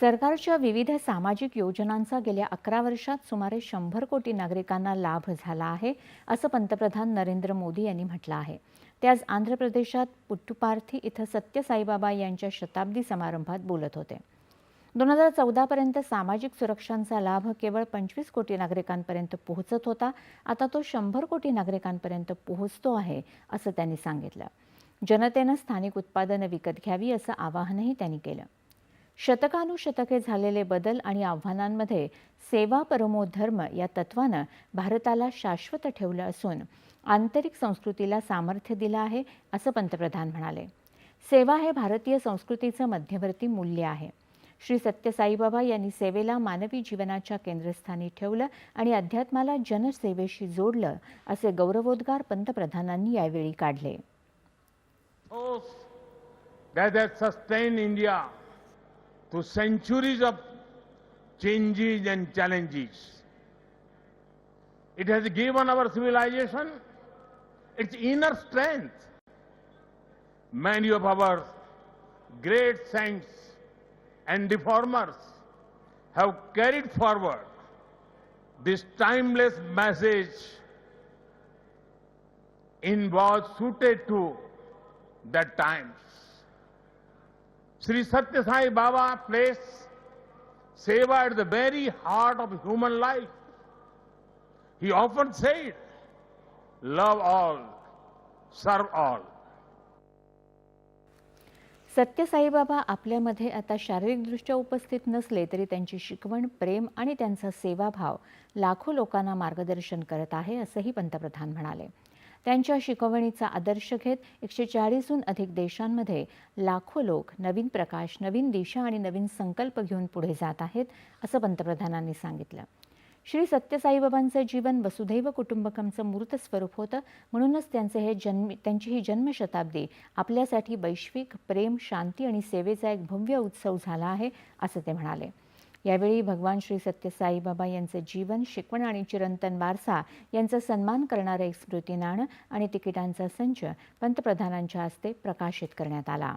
सरकारच्या विविध सामाजिक योजनांचा गेल्या अकरा वर्षात सुमारे शंभर कोटी नागरिकांना लाभ झाला आहे असं पंतप्रधान नरेंद्र मोदी यांनी म्हटलं आहे. ते आज आंध्र प्रदेशात पुट्टुपार्थी इथं सत्य साईबाबा यांच्या शताब्दी समारंभात बोलत होते. दोन हजार चौदापर्यंत सामाजिक सुरक्षांचा लाभ केवळ पंचवीस कोटी नागरिकांपर्यंत पोहोचत होता आता तो शंभर कोटी नागरिकांपर्यंत पोहोचतो आहे असं त्यांनी सांगितलं. जनतेनं स्थानिक उत्पादनं विकत घ्यावी असं आवाहनही त्यांनी केलं. शतकानुशतके झालेले बदल आणि आव्हानांमध्ये सेवा परमो धर्म या तत्वानं भारताला शाश्वत ठेवलं असून आंतरिक संस्कृतीला सामर्थ्य दिलं आहे असं पंतप्रधान म्हणाले. सेवा हे भारतीय संस्कृतीचं मध्यवर्ती मूल्य आहे. श्री सत्यसाईबाबा यांनी सेवेला मानवी जीवनाच्या केंद्रस्थानी ठेवलं आणि अध्यात्माला जनसेवेशी जोडलं असे गौरवोद्गार पंतप्रधानांनी यावेळी काढले. Through centuries of changes and challenges. It has given our civilization its inner strength. Many of our great saints and reformers have carried forward this timeless message in was suited to that times. Sri Satya Sai Baba placed seva at the very heart of human life. He often said, love all, serve all. सत्य साईबाबा आपल्यामध्ये आता शारीरिकदृष्ट्या उपस्थित नसले तरी त्यांची शिकवण प्रेम आणि त्यांचा सेवाभाव लाखो लोकांना मार्गदर्शन करत आहे असंही पंतप्रधान म्हणाले त्यांच्या शिकवणीचा आदर्श घेत एकशे चाळीसहून अधिक देशांमध्ये लाखो लोक नवीन प्रकाश नवीन दिशा आणि नवीन संकल्प घेऊन पुढे जात आहेत असं पंतप्रधानांनी सांगितलं. श्री सत्यसाईबाबांचं जीवन वसुधैव कुटुंबकमचं मूर्त स्वरूप होतं म्हणूनच त्यांचे हे जन्म त्यांची ही जन्मशताब्दी आपल्यासाठी वैश्विक प्रेम शांती आणि सेवेचा एक भव्य उत्सव झाला आहे असं ते म्हणाले. यावेळी भगवान श्री सत्यसाईबाबा यांचं जीवन शिकवण आणि चिरंतन वारसा यांचा सन्मान करणारं एक स्मृती नाणं आणि तिकिटांचा संच पंतप्रधानांच्या हस्ते प्रकाशित करण्यात आला.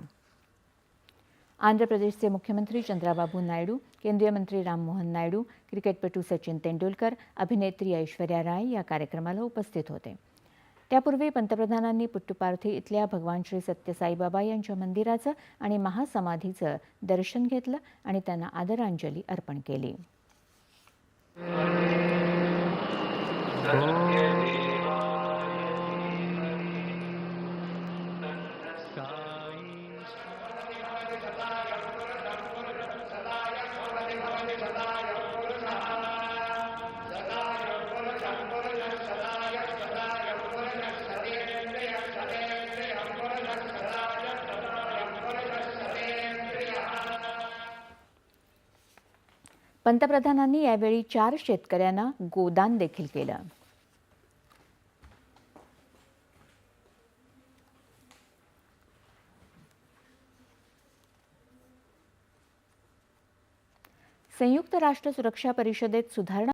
आंध्र प्रदेशचे मुख्यमंत्री चंद्राबाबू नायडू केंद्रीय मंत्री राममोहन नायडू क्रिकेटपटू सचिन तेंडुलकर अभिनेत्री ऐश्वर्या राय या कार्यक्रमाला उपस्थित होते. त्यापूर्वी पंतप्रधानांनी पुट्टुपार्थी इथल्या भगवान श्री सत्यसाईबाबा यांच्या मंदिराचं आणि महासमाधीचं दर्शन घेतलं आणि त्यांना आदरांजली अर्पण केली. पंतप्रधानांनी यावेळी चार शेतकऱ्यांना गोदान देखील केलं. संयुक्त राष्ट्र सुरक्षा परिषदेत सुधारणा